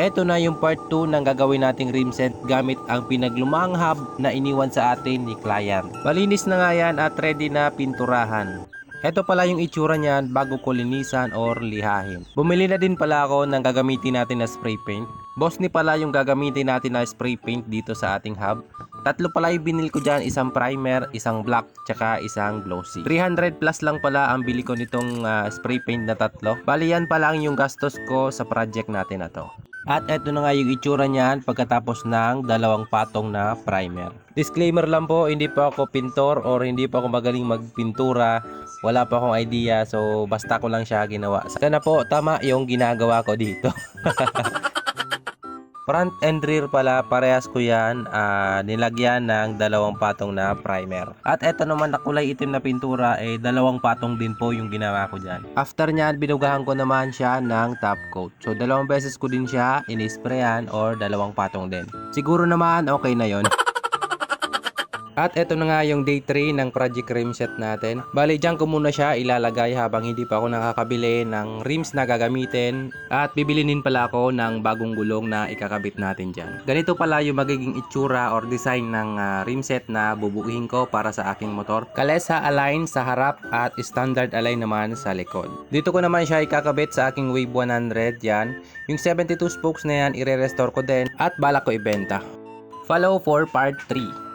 Eto na yung part 2 ng gagawin nating rim set gamit ang pinaglumang hub na iniwan sa atin ni client. Malinis na nga yan at ready na pinturahan. Ito pala yung itsura niyan bago ko linisan or lihahin. Bumili na din pala ako ng gagamitin natin na spray paint. Boss ni pala yung gagamitin natin na spray paint dito sa ating hub. Tatlo pala yung binil ko dyan, isang primer, isang black, tsaka isang glossy. 300 plus lang pala ang bili ko nitong ah, spray paint na tatlo. Bali yan pa lang yung gastos ko sa project natin na to. At eto na nga yung itsura niyan pagkatapos ng dalawang patong na primer. Disclaimer lang po, hindi pa ako pintor or hindi pa ako magaling magpintura. Wala pa akong idea so basta ko lang siya ginawa. Sana po tama yung ginagawa ko dito. Front and rear pala, parehas ko yan, ah, nilagyan ng dalawang patong na primer. At eto naman na kulay itim na pintura, eh dalawang patong din po yung ginawa ko dyan. After nyan, binugahan ko naman siya ng top coat. So dalawang beses ko din siya inisprayan or dalawang patong din. Siguro naman okay na yon. At eto na nga yung day 3 ng project rim set natin. Bali, dyan ko muna siya ilalagay habang hindi pa ako nakakabili ng rims na gagamitin. At bibilinin pala ako ng bagong gulong na ikakabit natin dyan. Ganito pala yung magiging itsura or design ng ah, rim set na bubuuhin ko para sa aking motor. Kalesa align sa harap at standard align naman sa likod. Dito ko naman siya ikakabit sa aking Wave 100 yan. Yung 72 spokes na yan, ire-restore ko din at balak ko ibenta. Follow for part 3.